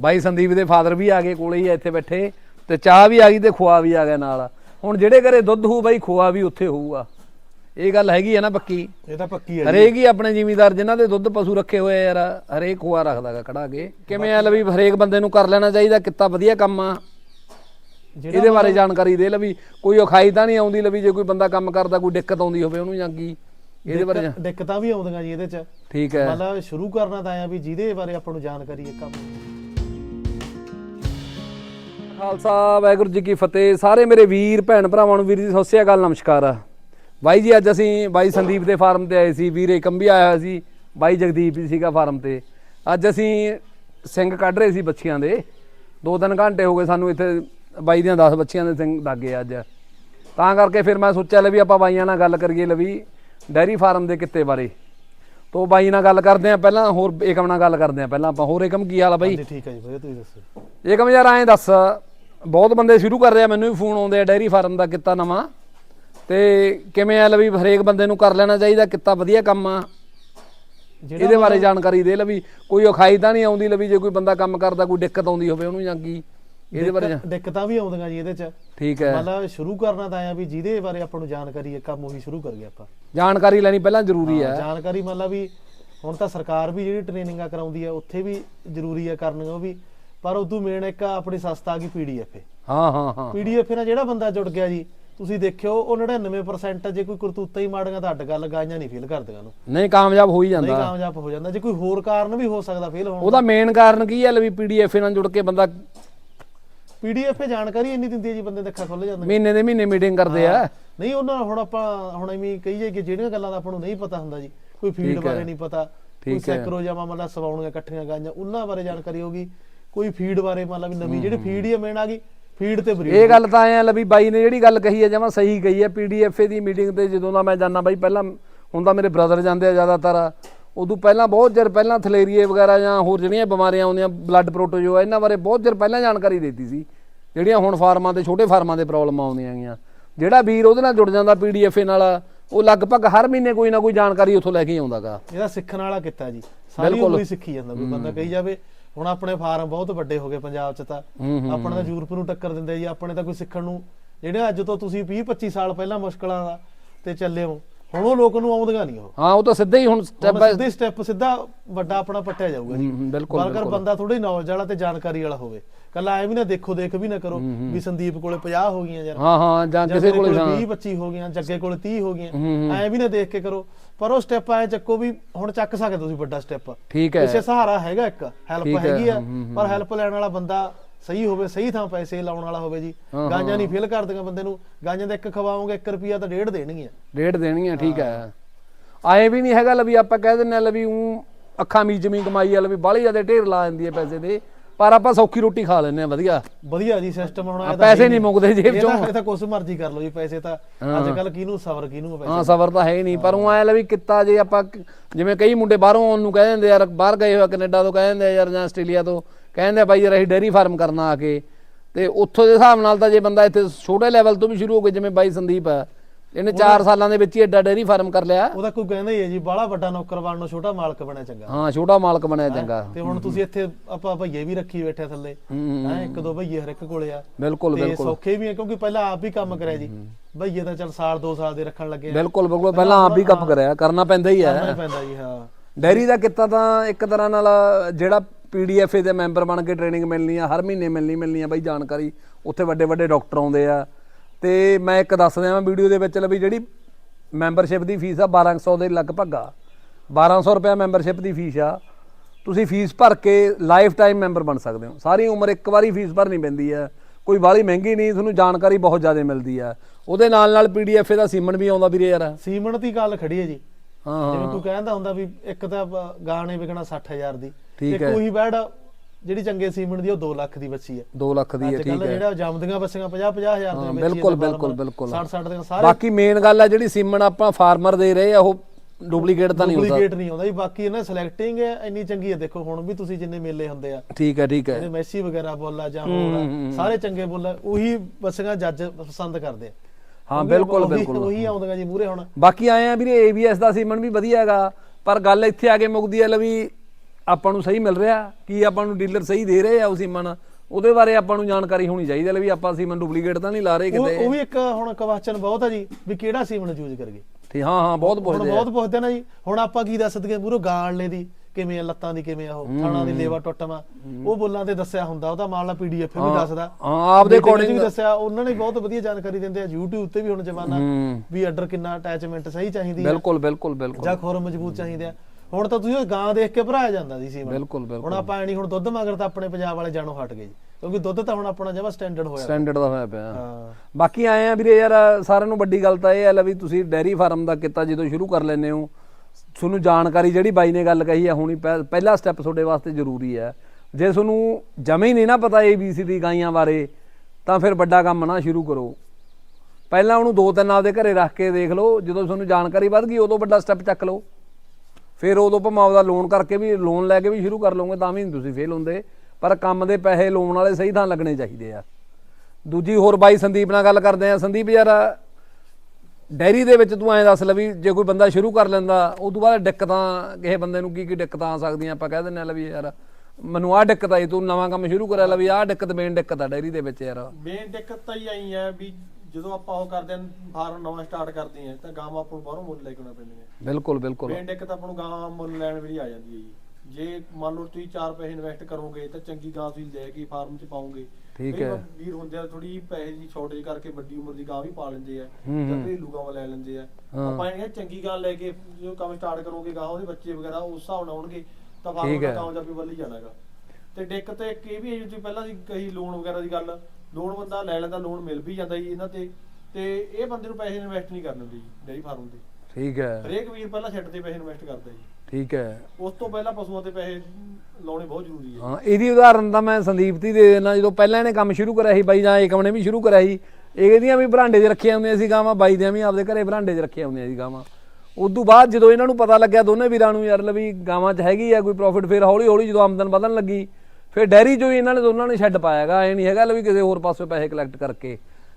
ਬਾਈ ਸੰਦੀਪ ਦੇ ਫਾਦਰ ਵੀ ਆ ਗਏ ਕੋਲੇ ਹੀ ਆ ਇੱਥੇ ਬੈਠੇ ਤੇ ਚਾਹ ਵੀ ਆ ਗਈ ਤੇ ਖੋਆ ਵੀ ਆ ਗਿਆ ਨਾਲ। ਹੁਣ ਜਿਹੜੇ ਘਰੇ ਦੁੱਧ ਹੋਊ ਬਾਈ ਖੋਆ ਵੀ ਉੱਥੇ ਹੋਊਗਾ। ਇਹ ਗੱਲ ਹੈਗੀ ਆ ਨਾ ਪੱਕੀ? ਇਹ ਤਾਂ ਪੱਕੀ ਹੈ ਹਰੇਕ ਹੀ ਆਪਣੇ ਜ਼ਿਮੀਦਾਰ ਜਿਨ੍ਹਾਂ ਦੇ ਦੁੱਧ ਪਸ਼ੂ ਰੱਖੇ ਹੋਏ ਆ ਯਾਰ ਹਰੇਕ ਖੋਆ ਰੱਖਦਾਗਾ ਖੜਾ ਕੇ। ਕਿਵੇਂ ਆ ਲਵੀ ਹਰੇਕ ਬੰਦੇ ਨੂੰ ਕਰ ਲੈਣਾ ਚਾਹੀਦਾ ਕਿੱਤਾ ਵਧੀਆ ਕੰਮ ਆ। ਇਹਦੇ ਬਾਰੇ ਜਾਣਕਾਰੀ ਦੇ ਲਵੀ। ਕੋਈ ਔਖਾਈ ਤਾਂ ਨਹੀਂ ਆਉਂਦੀ ਲਵੀ ਜੇ ਕੋਈ ਬੰਦਾ ਕੰਮ ਕਰਦਾ ਕੋਈ ਦਿੱਕਤ ਆਉਂਦੀ ਹੋਵੇ ਉਹਨੂੰ ਜਾਂ ਕੀ? ਇਹਦੇ ਬਾਰੇ ਦਿੱਕਤ- ਵੀ ਆਉਂਦੀਆਂ ਜੀ ਇਹਦੇ ਚ। ਠੀਕ ਹੈ। ਮਤਲਬ ਸ਼ੁਰੂ ਕਰਨਾ ਤਾਂ ਆਇਆ ਵੀ ਜਿਹਦੇ ਬਾਰੇ ਆਪਾਂ ਨੂੰ ਜਾਣਕਾਰੀ ਹੈ ਕੰਮ ਖਾਲਸਾ ਵਾਹਿਗੁਰੂ ਜੀ ਕੀ ਫਤਿਹ। ਸਾਰੇ ਮੇਰੇ ਵੀਰ ਭੈਣ ਭਰਾਵਾਂ ਨੂੰ ਵੀਰ ਜੀ ਸਤਿ ਸ੍ਰੀ ਅਕਾਲ ਨਮਸਕਾਰ। ਆ ਬਾਈ ਜੀ ਅੱਜ ਅਸੀਂ ਬਾਈ ਸੰਦੀਪ ਦੇ ਫਾਰਮ ਤੇ ਆਏ ਸੀ। ਵੀਰ ਵੀ ਆਇਆ ਹੋਇਆ ਸੀ ਬਾਈ ਜਗਦੀਪ ਵੀ ਸੀਗਾ ਫਾਰਮ ਤੇ। ਅੱਜ ਅਸੀਂ ਸਿੰਘ ਕੱਢ ਰਹੇ ਸੀ ਬੱਚੀਆਂ ਦੇ। ਦੋ ਤਿੰਨ ਘੰਟੇ ਹੋ ਗਏ ਸਾਨੂੰ ਇੱਥੇ ਬਾਈ ਦੀਆਂ 10 ਬੱਚੀਆਂ ਦੇ ਸਿੰਘ ਲੱਗੇ ਅੱਜ। ਤਾਂ ਕਰਕੇ ਫਿਰ ਮੈਂ ਸੋਚਿਆ ਲੈ ਵੀ ਆਪਾਂ ਬਾਈਆਂ ਨਾਲ ਗੱਲ ਕਰੀਏ ਲੈ ਵੀ ਡੈਰੀ ਫਾਰਮ ਦੇ ਕਿੱਤੇ ਬਾਰੇ। ਤੋਂ ਬਾਈ ਨਾਲ ਗੱਲ ਕਰਦੇ ਆ ਪਹਿਲਾਂ ਹੋਰ ਏਕਮ ਨਾਲ ਗੱਲ ਕਰਦੇ ਆ ਪਹਿਲਾਂ ਆਪਾਂ ਹੋਰ ਏਕਮ ਕੀ ਹਾਲ ਆ ਬਾਈ? ਜੀ ਠੀਕ ਹੈ ਜੀ ਵਧੀਆ ਤੁਸੀਂ ਦੱਸੋ। ਏਕਮ ਯਾਰ ਐਂ ਦੱਸ ਬਹੁਤ ਬੰਦੇ ਸ਼ੁਰੂ ਕਰ ਰਹੇ ਆ ਮੈਨੂੰ ਵੀ ਫੋਨ ਆਉਂਦੇ ਆ ਡੈਰੀ ਫਾਰਮ ਦਾ ਕਿੱਤਾ ਨਵਾਂ। ਤੇ ਕਿਵੇਂ ਆ ਲਵੀ ਹਰੇਕ ਬੰਦੇ ਨੂੰ ਕਰ ਲੈਣਾ ਚਾਹੀਦਾ ਕਿੱਤਾ ਵਧੀਆ ਕੰਮ ਆ। ਇਹਦੇ ਬਾਰੇ ਜਾਣਕਾਰੀ ਦੇ ਲਵੀ। ਕੋਈ ਔਖਾਈ ਤਾਂ ਨਹੀਂ ਆਉਂਦੀ ਲਵੀ ਜੇ ਕੋਈ ਬੰਦਾ ਕੰਮ ਕਰਦਾ ਕੋਈ ਦਿੱਕਤ ਆਉਂਦੀ ਹੋਵੇ ਉਹਨੂੰ ਜਾਂ ਕੀ? ਇਹਦੇ ਬਾਰੇ ਦਿੱਕਤਾਂ ਵੀ ਆਉਂਦੀਆਂ ਜੀ ਇਹਦੇ ਚ। ਠੀਕ ਹੈ। ਮਤਲਬ ਸ਼ੁਰੂ ਕਰਨਾ ਤਾਂ ਆਇਆ ਵੀ ਜਿਹਦੇ ਬਾਰੇ ਆਪਾਂ ਨੂੰ ਜਾਣਕਾਰੀ ਹੈ ਕੰਮ ਉਹੀ ਸ਼ੁਰੂ ਕਰੀਏ ਆਪਾਂ। ਜਾਣਕਾਰੀ ਲੈਣੀ ਪਹਿਲਾਂ ਜ਼ਰੂਰੀ ਹੈ। ਜਾਣਕਾਰੀ ਮਤਲਬ ਵੀ ਹੁਣ ਤਾਂ ਸਰਕਾਰ ਵੀ ਜਿਹੜੀ ਟ੍ਰੇਨਿੰਗਾਂ ਕਰਾਉਂਦੀ ਹੈ ਉੱਥੇ ਵੀ ਜ਼ਰੂਰੀ ਹੈ ਕਰਨੀਆਂ ਉਹ ਵੀ। ਪਰ ਉਦੋਂ ਮੇਨ ਇੱਕ ਆਪਣੀ ਸਸਤਾ ਆ ਗਈ ਪੀਡੀਐਫ ਹਾਂ ਹਾਂ ਹਾਂ ਪੀਡੀਐਫ ਨਾਲ ਜਿਹੜਾ ਬੰਦਾ ਜੁੜ ਗਿਆ ਜੀ ਤੁਸੀਂ ਦੇਖਿਓ ਉਹ 99% ਜੇ ਕੋਈ ਕਰਤੂਤਾਂ ਹੀ ਮਾੜੀਆਂ ਤਾਂ ਅੱਡ ਗੱਲ ਗਾਈਆਂ ਨਹੀਂ ਫੇਲ ਕਰਦੀਆਂ ਨੂੰ ਨਹੀਂ ਕਾਮਯਾਬ ਹੋ ਹੀ ਨਹੀਂ ਜਾਂਦਾ ਕਾਮਯਾਬ ਹੋ ਜਾਂਦਾ। ਜੇ ਕੋਈ ਹੋਰ ਕਾਰਨ ਵੀ ਹੋ ਸਕਦਾ ਫੇਲ ਹੋਣ ਉਹਦਾ ਮੇਨ ਕਾਰਨ ਕੀ ਹੈ? ਲਵੀ ਪੀਡੀਐਫ ਨਾਲ ਜੁੜ ਕੇ ਬੰਦਾ ਪੀਡੀਐਫ ਜਾਣਕਾਰੀ ਇੰਨੀ ਦਿੰਦੀ ਹੈ ਜੀ ਬੰਦੇ ਦੇ ਅੱਖਾਂ ਖੁੱਲ ਜਾਂਦੀਆਂ। ਮਹੀਨੇ ਦੇ ਮਹੀਨੇ ਮੀਟਿੰਗ ਕਰਦੇ ਆ। ਨਹੀਂ ਉਹਨਾਂ ਹੁਣ ਆਪਾਂ ਹੁਣ ਐਵੇਂ ਕਹੀਏ ਕਿ ਜਿਹੜੀਆਂ ਗੱਲਾਂ ਦਾ ਆਪਾਂ ਨੂੰ ਨਹੀਂ ਪਤਾ ਹੁੰਦਾ ਜੀ ਕੋਈ ਫੀਡ ਬਾਰੇ ਨਹੀਂ ਪਤਾ ਕੋਈ। ਸੈਕਰੋ ਜਾਂ ਮਤਲਬ ਸਵਾਉਣੀਆਂ ਇਕੱਠੀਆਂ ਗਾਈਆਂ ਉਹਨਾਂ ਬਾਰੇ ਜਾਣਕਾਰੀ ਹੋਗੀ ਕੋਈ ਫੀਡ ਬਾਰੇ ਮਤਲਬ ਵੀ ਨਵੀਂ ਜਿਹੜੀ ਫੀਡ ਹੀ। ਮੇਨ ਆ ਗਈ ਫੀਡ ਤੇ ਬਰੀਡ ਇਹ ਗੱਲ ਤਾਂ ਐ ਲਵੀ ਬਾਈ ਨੇ ਜਿਹੜੀ ਗੱਲ ਕਹੀ ਹੈ ਜਮਾ ਸਹੀ ਕਹੀ ਹੈ ਪੀਡੀਐਫ ਦੀ ਮੀਟਿੰਗ ਤੇ ਜਦੋਂ ਦਾ ਮੈਂ ਜਾਣਾ ਬਾਈ ਪਹਿਲਾਂ ਤਾਂ ਮੇਰੇ ਬ੍ਰਦਰ ਜਾਂਦੇ ਆ ਜ਼ਿਆਦਾਤਰ। ਉਦੋਂ ਪਹਿਲਾਂ ਬਹੁਤ ਚਿਰ ਪਹਿਲਾਂ ਥਲੇਰੀਏ ਵਗੈਰਾ ਜਾਂ ਹੋਰ ਜਿਹੜੀਆਂ ਬਿਮਾਰੀਆਂ ਆਉਂਦੀਆਂ ਬਲੱਡ ਪ੍ਰੋਟੋਜੋ ਆ ਇਹਨਾਂ ਬਾਰੇ ਬਹੁਤ ਚਿਰ ਪਹਿਲਾਂ ਜਾਣਕਾਰੀ ਦਿੱਤੀ ਸੀ। ਜਿਹੜੀਆਂ ਹੁਣ ਫਾਰਮਾਂ ਤੇ ਛੋਟੇ ਫਾਰਮਾਂ ਦੇ ਪ੍ਰੋਬਲਮ ਆਉਂਦੀਆਂ ਗੀਆਂ ਜਿਹੜਾ ਵੀਰ ਉਹਦੇ ਨਾਲ ਜੁੜ ਜਾਂਦਾ ਪੀਡੀਐਫ ਨਾਲ ਉਹ ਲਗਭਗ ਹਰ ਮਹੀਨੇ ਕੋਈ ਨਾ ਕੋਈ ਜਾਣਕਾਰੀ ਉੱਥੋਂ ਲੈ ਕੇ ਆਉਂਦਾਗਾ। ਇਹਦਾ ਸਿੱਖਣ ਵਾਲਾ ਕੀਤਾ ਜੀ? ਸਾਰੀ ਉਮਰ ਹੀ ਸਿੱਖੀ ਜਾਂਦਾ ਕੋਈ ਬੰਦਾ। ਕਹੀ ਜਾਵੇ ਹੁਣ ਆਪਣੇ ਫਾਰਮ ਬਹੁਤ ਵੱਡੇ ਹੋ ਗਏ ਪੰਜਾਬ 'ਚ ਤਾਂ। ਆਪਣੇ ਤਾਂ ਯੂਰਪ ਨੂੰ ਟੱਕਰ ਦਿੰਦੇ ਜੀ ਆਪਣੇ ਤਾਂ ਕੋਈ ਸਿੱਖਣ ਨੂੰ। ਜਿਹੜੇ ਅੱਜ ਤੋਂ ਤੁਸੀਂ 20 25 ਸਾਲ ਪਹਿਲਾਂ ਮੁਸ਼ਕਲਾਂ ਦਾ ਤੇ ਚੱਲੇ ਹੋ ਹੁਣ ਉਹ ਲੋਕ ਨੂੰ ਆਉਂਦੀਆਂ ਨਹੀਂ ਉਹ। ਹਾਂ ਉਹ ਤਾਂ ਸਿੱਧਾ ਹੀ ਹੁਣ ਸਟੈਪ ਬਾਈ ਸਿੱਧੇ ਸਟੈਪ ਸਿੱਧਾ ਵੱਡਾ ਆਪਣਾ ਪੱਟਿਆ ਜਾਊਗਾ ਜੀ। ਬਿਲਕੁਲ ਬਲਕਰ ਬੰਦਾ ਥੋੜੀ ਨੌਲੇਜ ਵਾਲਾ ਤੇ ਜਾਣਕਾਰੀ ਵਾਲਾ ਹੋਵੇ। ਕੱਲਾ ਐ ਵੀ ਨਾ ਦੇਖੋ ਦੇਖ ਵੀ ਨਾ ਕਰੋ ਵੀ ਸੰਦੀਪ ਕੋਲੇ 50 ਹੋ ਗਈਆਂ ਯਾਰ। ਹਾਂ ਹਾਂ ਜਾਂ ਕਿਸੇ ਕੋਲੇ ਕੋਲੇ ਹਾਂ 20 25 ਹੋ ਗਈਆਂ ਜੱਗੇ ਕੋਲੇ 30 ਹੋ ਗਈਆਂ। ਐ ਵੀ ਨਾ ਦੇਖ ਕੇ ਕਰੋ। ਪਰ ਉਹ ਸਟੈਪ ਐ ਚੱਕੋ ਵੀ ਹੁਣ ਚੱਕ ਸਕਦੇ ਤੁਸੀਂ ਵੱਡਾ ਸਟੈਪ ਠੀਕ ਹੈ। ਪਿੱਛੇ ਸਹਾਰਾ ਹੈਗਾ ਇੱਕ। ਹੈਲਪ ਹੈਗੀ ਆ। ਪਰ ਹੈਲਪ ਲੈਣ ਵਾਲਾ ਬੰਦਾ ਸਹੀ ਹੋਵੇ ਸਹੀ ਥਾਂ ਪੈਸੇ ਲਾਉਣ ਵਾਲਾ ਹੋਵੇ ਜੀ। ਗਾਂਜਾਂ ਨਹੀਂ ਫੇਲ ਕਰਦੀਆਂ ਬੰਦੇ ਨੂੰ। ਗਾਂਜਾਂ ਦਾ ਇੱਕ ਖਵਾਓਗੇ 1 ਰੁਪਿਆ ਤਾਂ ਡੇਢ ਦੇਣਗੀਆਂ। ਡੇਢ ਦੇਣੀ ਆ ਠੀਕ ਹੈ। ਆਏ ਵੀ ਨਹੀਂ ਹੈਗਾ ਲਵੀ ਆਪਾਂ ਕਹਿ ਦਿੰਨੇ ਆ ਲਵੀ ਉਹ ਅੱਖਾਂ ਮੀਚਵੀਂ ਕਮਾਈ ਆ ਲਵੀ ਬਾਹਲੀ ਜ਼ਿਆਦਾ ਢੇਰ ਲਾ ਦਿੰਦੀ ਹੈ ਪੈਸੇ ਦੇ। ਪਰ ਆਪਾਂ ਸੌਖੀ ਰੋਟੀ ਖਾ ਲੈਂਦੇ ਆ ਵਧੀਆ। ਵਧੀਆ ਜੀ ਸਿਸਟਮ ਹੁਣ ਆ, ਪੈਸੇ ਨਹੀਂ ਮੁੱਕਦੇ ਜੇਬ ਚੋਂ। ਇਹ ਤਾਂ ਕੁਛ ਮਰਜ਼ੀ ਕਰ ਲਓ ਜੀ ਪੈਸੇ ਤਾਂ ਅੱਜ ਕੱਲ ਕਿਹਨੂੰ ਸਬਰ ਕਿਹਨੂੰ ਪੈਸੇ? ਹਾਂ ਸਬਰ ਤਾਂ ਹੈ ਹੀ ਨਹੀਂ ਪਰ ਉਹ ਐ ਲਵੀ ਕਿੱਤਾ ਜੇ ਆਪਾਂ ਜਿਵੇਂ ਕਈ ਮੁੰਡੇ ਬਾਹਰੋਂ ਆਉਣ ਨੂੰ ਕਹਿ ਦਿੰਦੇ ਯਾਰ ਬਾਹਰ ਗਏ ਹੋਇਆ ਕੈਨੇਡਾ ਤੋਂ ਕਹਿ ਦਿੰਦੇ ਆ ਯਾਰ ਜਾਂ ਆਸਟ੍ਰੇਲੀਆ ਤੋਂ ਕਹਿੰਦੇ ਆ ਬਾਈ ਯਾਰ ਅਸੀਂ ਡੇਅਰੀ ਫਾਰਮ ਕਰਨਾ ਆ ਕੇ। ਤੇ ਉੱਥੋਂ ਦੇ ਹਿਸਾਬ ਨਾਲ ਤਾਂ ਜੇ ਬੰਦਾ ਇੱਥੇ ਛੋਟੇ ਲੈਵਲ ਤੋਂ ਵੀ ਸ਼ੁਰੂ ਹੋ ਕੇ ਜਿਵੇਂ ਬਾਈ ਸੰਦੀਪ ਆ ਇਹਨੇ 4 ਸਾਲਾਂ ਦੇ ਵਿੱਚ ਹੀ ਐਡਾ ਡੇਅਰੀ ਫਾਰਮ ਕਰ ਲਿਆ। ਉਹਦਾ ਕੋਈ ਕਹਿੰਦਾ ਹੀ ਹੈ ਜੀ ਬਾਹਲਾ ਵੱਡਾ ਨੌਕਰ ਬਣਨ ਨੂੰ ਛੋਟਾ ਮਾਲਕ ਬਣਿਆ ਚੰਗਾ। ਹਾਂ ਛੋਟਾ ਮਾਲਕ ਬਣਿਆ ਚੰਗਾ। ਤੇ ਹੁਣ ਤੁਸੀਂ ਇੱਥੇ ਆਪਾਂ ਭਈਏ ਵੀ ਰੱਖੀ ਬੈਠੇ ਥੱਲੇ। ਹੈ ਇੱਕ ਦੋ ਭਈਏ ਹਰ ਇੱਕ ਕੋਲੇ ਆ। ਬਿਲਕੁਲ ਬਿਲਕੁਲ। ਸੌਖੇ ਵੀ ਆ ਕਿਉਂਕਿ ਪਹਿਲਾਂ ਆਪ ਵੀ ਕੰਮ ਕਰਿਆ ਜੀ। ਭਈਏ ਤਾਂ ਚਲ ਸਾਲ 2 ਸਾਲ ਦੇ ਰੱਖਣ ਲੱਗੇ ਬਿਲਕੁਲ ਬਿਲਕੁਲ। ਪਹਿਲਾਂ ਆਪ ਵੀ ਕੰਮ ਕਰਿਆ ਕਰਨਾ ਪੈਂਦਾ ਹੀ ਹੈ ਕਰਨਾ ਪੈਂਦਾ ਜੀ ਹਾਂ। ਡੈਰੀ ਦਾ ਕਿੱਤਾ ਤਾਂ ਇੱਕ ਤਰ੍ਹਾਂ ਨਾਲ ਜਿਹੜਾ ਪੀਡੀਐਫ ਦੇ ਮੈਂਬਰ ਬਣ ਕੇ ਟ੍ਰੇਨਿੰਗ ਮਿਲਣੀ ਆ ਹਰ ਮਹੀਨੇ ਮਿਲਣੀ ਮਿਲਣੀ ਆ। ਬਾਈ ਜਾਣਕਾਰੀ ਉੱਥੇ ਵੱਡੇ ਵੱਡੇ ਡਾਕਟਰ ਆਉਂਦੇ ਆ। ਤੇ ਮੈਂ ਇੱਕ ਦੱਸ ਦਿਆਂ ਵੀਡੀਓ ਦੇ ਵਿੱਚ ਵੀ ਜਿਹੜੀ ਮੈਂਬਰਸ਼ਿਪ ਦੀ ਫੀਸ ਆ 1200 ਦੇ ਲਗਭਗ ਆ। 1200 ਰੁਪਏ ਮੈਂਬਰਸ਼ਿਪ ਦੀ ਫੀਸ ਆ। ਤੁਸੀਂ ਫੀਸ ਭਰ ਕੇ ਲਾਈਫ ਟਾਈਮ ਮੈਂਬਰ ਬਣ ਸਕਦੇ ਹੋ। ਸਾਰੀ ਉਮਰ ਇੱਕ ਵਾਰੀ ਫੀਸ ਭਰਨੀ ਪੈਂਦੀ ਹੈ ਕੋਈ ਬਾਹਲੀ ਮਹਿੰਗੀ ਨਹੀਂ ਤੁਹਾਨੂੰ ਜਾਣਕਾਰੀ ਬਹੁਤ ਜ਼ਿਆਦਾ ਮਿਲਦੀ ਆ। ਉਹਦੇ ਨਾਲ ਨਾਲ ਪੀਡੀਐਫ ਦਾ ਸੀਮਨ ਵੀ ਆਉਂਦਾ ਵੀਰੇ ਯਾਰ। ਸੀਮਨ ਦੀ ਗੱਲ ਖੜੀ ਹੈ ਜੀ। ਹਾਂ ਜਿਵੇਂ ਕੋਈ ਕਹਿੰਦਾ ਹੁੰਦਾ ਵੀ ਇੱਕ ਤਾਂ ਗਾਣੇ ਵਿਕਣਾ 60000 ਦੀ। ਇੱਕ ਉਹੀ ਬੈਡ ਜਿਹੜੀ ਚੰਗੇ ਸੀਮਨ ਦੀ ਉਹ 2 ਲੱਖ ਦੀ ਬੱਚੀ ਹੈ। 2 ਲੱਖ ਦੀ ਹੈ ਅੱਜ ਠੀਕ ਕੱਲ ਹੈ। ਜਿਹੜਾ ਜੰਮਦੀਆਂ ਬੱਚੀਆਂ 50 50000 ਦੀਆਂ ਵੇਚੀਆਂ ਬਿਲਕੁਲ ਬਿਲਕੁਲ ਬਿਲਕੁਲ। 60 60 ਦੀਆਂ ਸਾਰੇ ਬਾਕੀ ਮੇਨ ਗੱਲ ਆ ਜਿਹੜੀ ਸੀਮਨ ਆਪਾਂ ਫਾਰਮਰ ਦੇ ਰਹੇ ਆ ਉਹ ਡੁਪਲੀਕੇਟ ਤਾਂ ਨਹੀਂ ਹੁੰਦਾ। ਡੁਪਲੀਕੇਟ ਨਹੀਂ ਆਉਂਦਾ ਜੀ ਬਾਕੀ ਇਹਨਾਂ ਸਿਲੈਕਟਿੰਗ ਹੈ ਇੰਨੀ ਚੰਗੀ ਹੈ। ਦੇਖੋ ਹੁਣ ਵੀ ਤੁਸੀਂ ਜਿੰਨੇ ਮੇਲੇ ਹੁੰਦੇ ਆ ਠੀਕ ਹੈ ਠੀਕ ਹੈ। ਜਿਹੜੇ ਮੈਸੀ ਵਗੈਰਾ ਬੋਲਾ ਜਾਂ ਹੋਰ ਸਾਰੇ ਚੰਗੇ ਬੋਲਾ ਉਹੀ ਬੱਸੀਆਂ ਜੱਜ ਪਸੰਦ ਕਰਦੇ ਆ। ਹਾਂ ਬਿਲਕੁਲ ਬਿਲਕੁਲ। ਉਹੀ ਆਉਂਦੀਆਂ ਜੀ ਮੂਰੇ ਹੁਣ। ਬਾਕੀ ਆਏ ਆ ਵੀਰੇ ABS ਦਾ ਸੀਮਨ ਵੀ ਵਧੀਆ ਹੈਗਾ ਪਰ ਗੱਲ ਇੱਥੇ ਆ ਕੇ ਮੁੱਕਦੀ ਹੈ ਲਵੀ ਆਪਾਂ ਨੂੰ ਸਹੀ ਮਿਲ ਰਿਹਾ ਕੀ ਆਪਾਂ ਨੂੰ ਡੀਲਰ ਸਹੀ ਦੇ ਰਹੇ ਆ ਉਹ ਸੀਮਨ ਉਹਦੇ ਬਾਰੇ ਆਪਾਂ ਨੂੰ ਜਾਣਕਾਰੀ ਹੋਣੀ ਚਾਹੀਦੀ ਹੈ ਵੀ ਆਪਾਂ ਸੀਮਨ ਡੁਪਲੀਕੇਟ ਤਾਂ ਨਹੀਂ ਲਾ ਰਹੇ ਉਹ ਕਿਤੇ। ਉਹ ਵੀ ਇੱਕ ਹੁਣ ਕੁਐਸਚਨ ਬਹੁਤ ਆ ਜੀ ਵੀ ਕਿਹੜਾ ਸੀਮਨ ਯੂਜ਼ ਕਰੀਏ? ਤੇ ਹਾਂ ਹਾਂ ਬਹੁਤ ਹੁਣ ਪੁੱਛਦੇ ਆ। ਬਹੁਤ ਪੁੱਛਦੇ ਨਾ ਜੀ। ਹੁਣ ਆਪਾਂ ਕੀ ਦੱਸ ਦਈਏ ਮੂਰੋ ਗਾਣਲੇ ਦੀ ਕਿਵੇਂ ਆ ਲੱਤਾਂ ਦੀ ਕਿਵੇਂ ਆ ਉਹ ਥਾਣਾ ਦੀ ਲੇਵਾ ਟੁੱਟਵਾ। ਉਹ ਬੋਲਾਂ ਤੇ ਦੱਸਿਆ ਹੁੰਦਾ ਉਹਦਾ ਮਾਮਲਾ ਪੀਡੀਐਫ ਵੀ ਦੱਸਦਾ। ਹਾਂ ਆਪਦੇ Detail 'ਚ ਵੀ ਦੱਸਿਆ ਉਹਨਾਂ ਨੇ ਬਹੁਤ ਵਧੀਆ ਜਾਣਕਾਰੀ ਦਿੰਦੇ ਆ YouTube ਤੇ ਵੀ ਹੁਣ ਜ਼ਮਾਨਾ ਵੀ ਆਰਡਰ ਕਿੰਨਾ ਅਟੈਚਮੈਂਟ ਸਹੀ ਚਾਹੀਦੀ ਹੈ ਬਿਲਕੁਲ ਬਿਲਕੁਲ ਬਿਲਕੁਲ। ਜਾਂ ਖੁਰ ਮਜ਼ਬੂਤ ਚਾਹੀਦੇ ਆ। ਹੁਣ ਤਾਂ ਤੁਸੀਂ ਉਹ ਗਾਂ ਦੇਖ ਕੇ ਭਰਾਇਆ ਜਾਂਦਾ ਸੀ ਸੀਮਨ। ਬਿਲਕੁਲ ਹੁਣ ਬਿਲਕੁਲ ਆਪਾਂ ਐ ਨਹੀਂ ਹੁਣ ਦੁੱਧ ਮਗਰ ਤਾਂ ਆਪਣੇ ਪੰਜਾਬ ਵਾਲੇ ਜਾਣੋ ਹਟ ਗਏ ਜੀ। ਕਿਉਂਕਿ ਦੁੱਧ ਤਾਂ ਹੁਣ ਆਪਣਾ ਜਮਾ ਸਟੈਂਡਰਡ ਹੋਇਆ ਸਟੈਂਡਰਡ ਦਾ ਹੋਇਆ ਪਿਆ। ਹਾਂ। ਬਾਕੀ ਆਏ ਆ ਵੀਰੇ ਯਾਰ ਸਾਰਿਆਂ ਨੂੰ ਵੱਡੀ ਗੱਲ ਤਾਂ ਇਹ ਹੈ ਲੈ ਵੀ ਤੁਸੀਂ ਡੈਰੀ ਫਾਰਮ ਦਾ ਕਿੱਤਾ ਜਦੋਂ ਸ਼ੁਰੂ ਕਰ ਲੈਂਦੇ ਹੋ ਤੁਹਾਨੂੰ ਜਾਣਕਾਰੀ ਜਿਹੜੀ ਬਾਈ ਨੇ ਗੱਲ ਕਹੀ ਹੈ ਹੁਣੀ ਪਹਿ- ਪਹਿਲਾ ਸਟੈਪ ਤੁਹਾਡੇ ਵਾਸਤੇ ਜ਼ਰੂਰੀ ਹੈ। ਜੇ ਤੁਹਾਨੂੰ ਜਮੇ ਹੀ ਨਹੀਂ ਨਾ ਪਤਾ ABC ਦੀ ਗਾਈਆਂ ਬਾਰੇ ਤਾਂ ਫਿਰ ਵੱਡਾ ਕੰਮ ਨਾ ਸ਼ੁਰੂ ਕਰੋ। ਪਹਿਲਾਂ ਉਹਨੂੰ ਦੋ ਤਿੰਨ ਆਪਦੇ ਘਰੇ ਰੱਖ ਕੇ ਦੇਖ ਲਓ ਜਦੋਂ ਤੁਹਾਨੂੰ ਜਾਣਕਾਰੀ ਵੱਧ ਗਈ ਉਦੋਂ ਵੱਡਾ ਸਟੈਪ ਚੱਕ ਲਓ। ਫਿਰ ਉਦੋਂ ਭਾਵੇਂ ਆਪਦਾ ਲੋਨ ਕਰਕੇ ਵੀ ਲੋਨ ਲੈ ਕੇ ਵੀ ਸ਼ੁਰੂ ਕਰ ਲਓਗੇ ਤਾਂ ਵੀ ਨਹੀਂ ਤੁਸੀਂ ਫੇਲ ਹੁੰਦੇ। ਪਰ ਕੰਮ ਦੇ ਪੈਸੇ ਲੋਨ ਵਾਲੇ ਸਹੀ ਥਾਂ ਲੱਗਣੇ ਚਾਹੀਦੇ ਆ। ਦੂਜੀ ਹੋਰ ਬਾਈ ਸੰਦੀਪ ਨਾਲ ਗੱਲ ਕਰਦੇ ਆ। ਸੰਦੀਪ ਯਾਰ ਡੈਰੀ ਦੇ ਵਿੱਚ ਤੂੰ ਐਂ ਦੱਸ ਲੈ ਵੀ ਜੇ ਕੋਈ ਬੰਦਾ ਸ਼ੁਰੂ ਕਰ ਲੈਂਦਾ ਉਸ ਤੋਂ ਬਾਅਦ ਦਿੱਕਤਾਂ, ਕਿਸੇ ਬੰਦੇ ਨੂੰ ਕੀ ਕੀ ਦਿੱਕਤਾਂ ਆ ਸਕਦੀਆਂ, ਆਪਾਂ ਕਹਿ ਦਿੰਦੇ ਆ ਲੈ ਵੀ ਯਾਰ, ਮੈਨੂੰ ਆਹ ਦਿੱਕਤ ਆਈ, ਤੂੰ ਨਵਾਂ ਕੰਮ ਸ਼ੁਰੂ ਕਰਿਆ ਲੈ ਵੀ ਆਹ ਦਿੱਕਤ ਮੇਨ ਦਿੱਕਤ ਆ ਡੈਰੀ ਦੇ ਵਿੱਚ ਯਾਰ। ਮੇਨ ਦਿੱਕਤ ਤਾਂ ਹੀ ਆਈ ਹੈ ਵੀ ਜਦੋਂ ਆਪਾਂ ਉਹ ਕਰਦੇ ਆਂ ਫਾਰਮ ਨਵਾਂ ਸਟਾਰਟ ਕਰਦੇ ਆਂ ਤਾਂ ਗਾਂ ਆਪਾਂ ਨੂੰ ਬਾਹਰੋਂ ਮੁੱਲ ਲੈ ਕੇ ਆਉਣਾ ਪੈਂਦੀਆਂ ਬਿਲਕੁਲ ਬਿਲਕੁਲ ਮੇਨ ਦਿੱਕਤ ਆਪਾਂ ਨੂੰ ਗਾਂ ਮੁੱਲ ਲੈਣ ਵੇਲੇ ਆ ਜਾਂਦੀ ਹੈ ਜੀ ਜੇ ਮੰਨ ਲਓ ਤੁਸੀਂ 4 ਪੈਸੇ ਇਨਵੈਸਟ ਕਰੋਗੇ ਤਾਂ ਚੰਗੀ ਗਾਂ ਤੁਸੀਂ ਲੈ ਕੇ ਫਾਰਮ 'ਚ ਪਾਓਗੇ ਠੀਕ ਹੈ। ਵਾਰ ਹੁੰਦੇ ਆ ਥੋੜੀ ਪੈਸੇ ਦੀ ਸ਼ਾਰਟੇਜ ਕਰਕੇ ਵੱਡੀ ਉਮਰ ਦੀ ਗਾਂ ਵੀ ਪਾ ਲੈਂਦੇ ਆ ਹੂੰ, ਜਾਂ ਹੂੰ। ਘਰੇਲੂ ਗਾਂ ਲੈ ਲੈਂਦੇ ਆ ਹਾਂ। ਆਪਾਂ ਇਹ ਚੰਗੀ ਗਾਂ ਲੈ ਕੇ ਜੋ ਕੰਮ ਸਟਾਰਟ ਕਰੋਗੇ ਗਾਂ ਉਹਦੇ ਬੱਚੇ ਵਗੈਰਾ ਉਸ ਹਿਸਾਬ ਨਾਲ ਆਉਣਗੇ ਤਾਂ ਫਾਰਮ ਦਾ ਹੈ। ਕਾਮਯਾਬੀ ਵੱਲ ਹੀ ਜਾਣਾਗਾ ਤੇ ਡਿੱਕ ਤੇ ਇੱਕ ਇਹ ਵੀ ਹੈ ਜੀ ਪਹਿਲਾਂ ਦੀ ਕਹੀ ਲੋਨ ਵਗੈਰਾ ਦੀ ਗੱਲ ਲੋਨ ਬੰਦਾ ਲੈ ਲੈਂਦਾ ਲੋਨ ਮਿਲ ਵੀ ਜਾਂਦਾ ਜੀ ਇਹਨਾਂ ਤੇ ਤੇ ਇਹ ਬੰਦੇ ਨੂੰ ਪੈਸੇ ਇਨਵੈਸਟ ਨਹੀਂ ਕਰਨੇ ਹੁੰਦੇ ਜੀ ਡੇਰੀ ਫਾਰਮ ਦੇ ਠੀਕ ਹੈ। ਹਰੇਕ ਵੀਰ ਪਹਿਲਾਂ ਛੱਡ ਤੇ ਪੈਸੇ ਇਨਵੈਸਟ ਕਰਦਾ ਜੀ। ਠੀਕ ਹੈ। ਉਸ ਤੋਂ ਪਹਿਲਾਂ ਪਸ਼ੂਆਂ ਤੇ ਪੈਸੇ ਲਾਉਣੇ ਬਹੁਤ ਜ਼ਰੂਰੀ ਹੈ। ਹਾਂ ਇਹਦੀ ਉਦਾਹਰਨ ਤਾਂ ਮੈਂ ਸੰਦੀਪ ਦੀ ਦੇ ਦੇਣਾ ਜਦੋਂ ਪਹਿਲਾਂ ਇਹਨੇ ਕੰਮ ਸ਼ੁਰੂ ਕਰਿਆ ਸੀ ਬਾਈ ਜਾਂ ਏਕਮ ਨੇ ਵੀ ਸ਼ੁਰੂ ਕਰਿਆ ਸੀ ਇਹਦੀਆਂ ਵੀ ਬਰਾਂਡੇ 'ਚ ਰੱਖੀਆਂ ਹੁੰਦੀਆਂ ਸੀ ਗਾਵਾਂ ਬਾਈ ਦੀਆਂ ਵੀ ਆਪਦੇ ਘਰੇ ਬਰਾਂਡੇ 'ਚ ਰੱਖੀਆਂ ਹੁੰਦੀਆਂ ਸੀ ਗਾਵਾਂ। ਉਸ ਤੋਂ ਬਾਅਦ ਜਦੋਂ ਇਹਨਾਂ ਨੂੰ ਪਤਾ ਲੱਗਿਆ ਦੋਨੇ ਵੀਰਾਂ ਨੂੰ ਯਾਰ ਲਵੀ ਗਾਵਾਂ 'ਚ ਹੈਗੀ ਆ ਕੋਈ ਪ੍ਰੋਫਿਟ ਫਿਰ ਹੌਲੀ ਹੌਲੀ ਜਦੋਂ ਆਮਦਨ ਵਧਣ ਲੱਗੀ ਫਿਰ ਡੈਰੀ ਹੀ ਇਹਨਾਂ ਨੇ ਦੋਨਾਂ ਨੇ ਛੱਡ ਪਾਇਆਗਾ ਇਹ ਨਹੀਂ ਹੈਗਾ ਲਵੀ ਕਿਸੇ ਹੋਰ ਪਾਸੇ ਪੈਸੇ ਕਲੈਕਟ ਕਰਕੇ।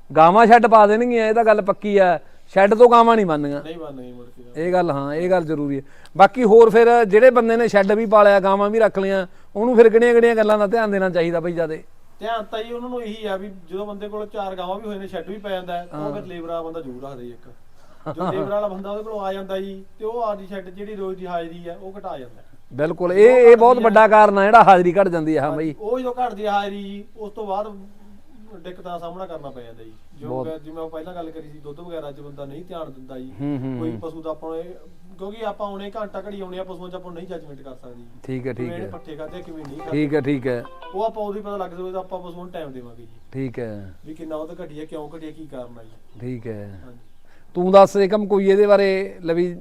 ਗਾਵਾਂ ਛੱਡ ਪਾ ਦੇਣਗੀਆਂ ਇਹ ਤਾਂ ਗੱਲ ਪੱਕੀ ਆ। ਸ਼ੈੱਡ ਤੋਂ ਗਾਵਾਂ ਨਹੀਂ ਬਣਨੀਆਂ। ਨਹੀਂ ਬੰਦ ਨਹੀਂ ਮੁੜ ਕੇ ਇਹ ਗੱਲ ਹਾਂ ਇਹ ਗੱਲ ਜ਼ਰੂਰੀ ਹੈ। ਬਾਕੀ ਹੋਰ ਫਿਰ ਜਿਹੜੇ ਬੰਦੇ ਨੇ ਸ਼ੈੱਡ ਵੀ ਪਾਲਿਆ ਗਾਵਾਂ ਵੀ ਰੱਖ ਲਿਆ ਉਹਨੂੰ ਫਿਰ ਕਿਹੜੀਆਂ ਕਿਹੜੀਆਂ ਗੱਲਾਂ ਦਾ ਧਿਆਨ ਦੇਣਾ ਚਾਹੀਦਾ ਬਈ ਜਿਆਦੇ? ਧਿਆਨ ਤਾਂ ਜੀ ਉਹਨਾਂ ਨੂੰ ਇਹੀ ਆ ਵੀ ਜਦੋਂ ਬੰਦੇ ਕੋਲ ਚਾਰ ਗਾਵਾਂ ਵੀ ਹੋਏ ਨੇ ਸ਼ੈੱਡ ਵੀ ਪੈ ਜਾਂਦਾ ਹੈ, ਉਹ ਫਿਰ ਲੇਬਰ ਵਾਲਾ ਬੰਦਾ ਜ਼ਰੂਰ ਰੱਖਦਾ ਜੀ ਇੱਕ। ਜੋ ਲੇਬਰ ਵਾਲਾ ਬੰਦਾ ਉਹਦੇ ਕੋਲ ਆ ਜਾਂਦਾ ਜੀ ਤੇ ਉਹ ਆਦੀ ਸ਼ੈੱਡ ਜਿਹੜੀ ਰੋਜ਼ ਦੀ ਹਾਜ਼ਰੀ ਹੈ ਉਹ ਘਟਾ ਜਾਂਦਾ। ਹੈ। ਬਿਲਕੁਲ ਇਹ ਇਹ ਬਹੁਤ ਵੱਡਾ ਕਾਰਨ ਆ ਜਿਹੜਾ ਹਾਜ਼ਰੀ ਘਟ ਜਾਂਦੀ ਹੈ ਹਾਂ ਬਈ। ਉਹ ਜਦੋਂ ਘਟਦੀ ਹੈ ਹਾਜ਼ਰੀ ਜੀ ਉਸ ਤੋਂ ਬਾਅਦ ਦਿੱਕਤਾਂ ਦਾ ਸਾਹਮਣਾ ਕਰਨਾ ਪੈ ਜਾਂਦਾ ਜੀ। ਜੋ ਜਿਵੇਂ ਆਪਾਂ ਪਹਿਲਾਂ ਗੱਲ ਕਰੀ ਸੀ ਦੁੱਧ ਵਗੈਰਾ 'ਚ ਬੰਦਾ ਨਹੀਂ ਧਿਆਨ ਦਿੰਦਾ ਜੀ। ਕੋਈ ਪਸ਼ੂ ਦਾ ਆਪਾਂ ਨੂੰ ਕਿਉਂਕਿ ਆਪਾਂ ਹੁਣੇ ਘੰਟਾ ਘੜੀ ਆਉਣੇ ਆ ਪਸ਼ੂਆਂ 'ਚ ਆਪਾਂ ਨਹੀਂ ਜੱਜਮੈਂਟ ਕਰ ਸਕਦੇ ਜੀ। ਠੀਕ ਹੈ ਠੀਕ ਹੈ। ਪੱਠੇ ਖਾਦੇ ਕਿਵੇਂ ਨਹੀਂ ਠੀਕ ਹੈ ਠੀਕ ਹੈ। ਉਹ ਆਪਾਂ ਉਹਦੀ ਪਤਾ ਲੱਗ ਸਕਦਾ ਆਪਾਂ ਪਸ਼ੂ ਨੂੰ ਟਾਈਮ ਦੇਵਾਂਗੇ ਜੀ। ਠੀਕ ਹੈ। ਵੀ ਕਿੰਨਾ ਉਹ ਘਟੀ ਹੈ ਕਿਉਂ ਘਟੀ ਹੈ ਕੀ ਕਾਰਨ ਹੈ ਜੀ। ਠੀਕ ਹੈ। ਤੂੰ ਦੱਸ ਏਕਮ ਕੋਈ ਇਹਦੇ ਬਾਰੇ ਲਵੀ